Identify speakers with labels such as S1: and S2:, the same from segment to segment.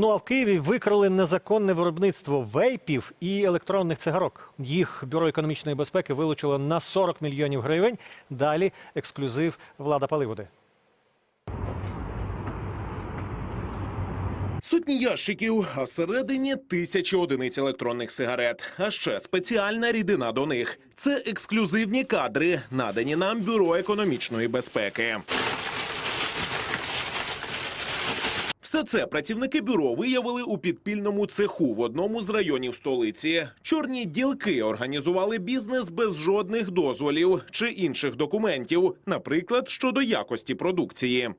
S1: Ну а в Києві викрили незаконне виробництво вейпів і електронних цигарок. Їх бюро економічної безпеки вилучило на 40 мільйонів гривень. Далі ексклюзив влада Паливоди.
S2: Сотні ящиків, а всередині тисячі одиниць електронних сигарет. А ще спеціальна рідина до них. Це ексклюзивні кадри, надані нам бюро економічної безпеки. Все це працівники бюро виявили у підпільному цеху в одному з районів столиці. Чорні ділки організували бізнес без жодних дозволів чи інших документів, наприклад, щодо якості продукції.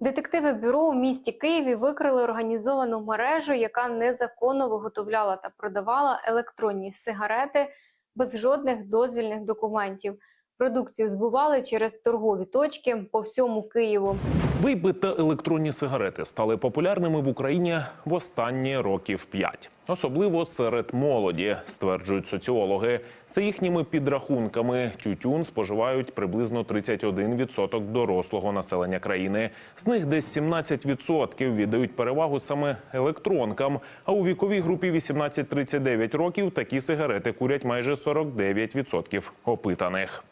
S3: Детективи бюро у місті Києві викрили організовану мережу, яка незаконно виготовляла та продавала електронні сигарети без жодних дозвільних документів. Продукцію збували через торгові точки по всьому Києву.
S4: Вейпи та електронні сигарети стали популярними в Україні в останні років п'ять, особливо серед молоді, стверджують соціологи. За їхніми підрахунками, тютюн споживають приблизно 31% дорослого населення країни. З них десь 17% віддають перевагу саме електронкам. А у віковій групі 18-39 років такі сигарети курять майже 49% опитаних.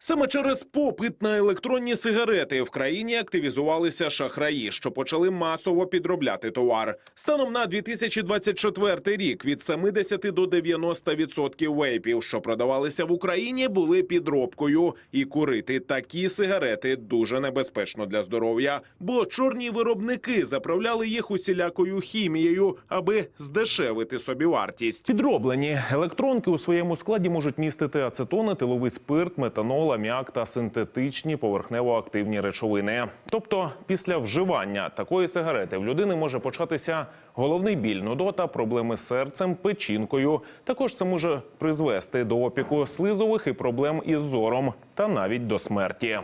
S2: Саме через попит на електронні сигарети в країні активізувалися шахраї, що почали масово підробляти товар. Станом на 2024 рік від 70 до 90% вейпів, що продавалися в Україні, були підробкою. І курити такі сигарети дуже небезпечно для здоров'я, бо чорні виробники заправляли їх усілякою хімією, аби здешевити собі вартість.
S4: Підроблені електронки у своєму складі можуть містити ацетон, етиловий спирт, метанол, аміак та синтетичні поверхнево-активні речовини. Тобто, після вживання такої сигарети в людини може початися головний біль, нудота, проблеми з серцем, печінкою. Також це може призвести до опіку слизових і проблем із зором, та навіть до смерті.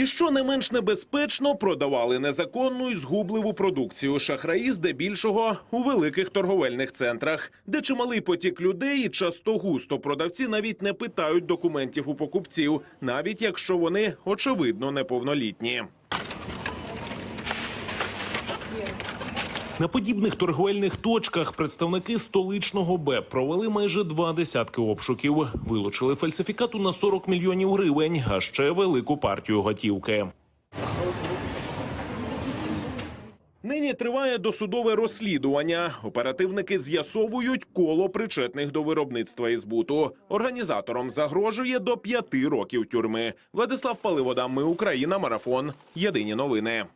S2: І що не менш небезпечно, продавали незаконну і згубливу продукцію шахраї здебільшого у великих торговельних центрах, де чималий потік людей і часто густо продавці навіть не питають документів у покупців, навіть якщо вони очевидно неповнолітні. На подібних торговельних точках представники столичного БЕП провели майже два десятки обшуків. Вилучили фальсифікату на 40 мільйонів гривень, а ще велику партію готівки. Нині триває досудове розслідування. Оперативники з'ясовують коло причетних до виробництва і збуту. Організаторам загрожує до п'яти років тюрми. Владислав Паливода, Ми Україна, марафон. Єдині новини.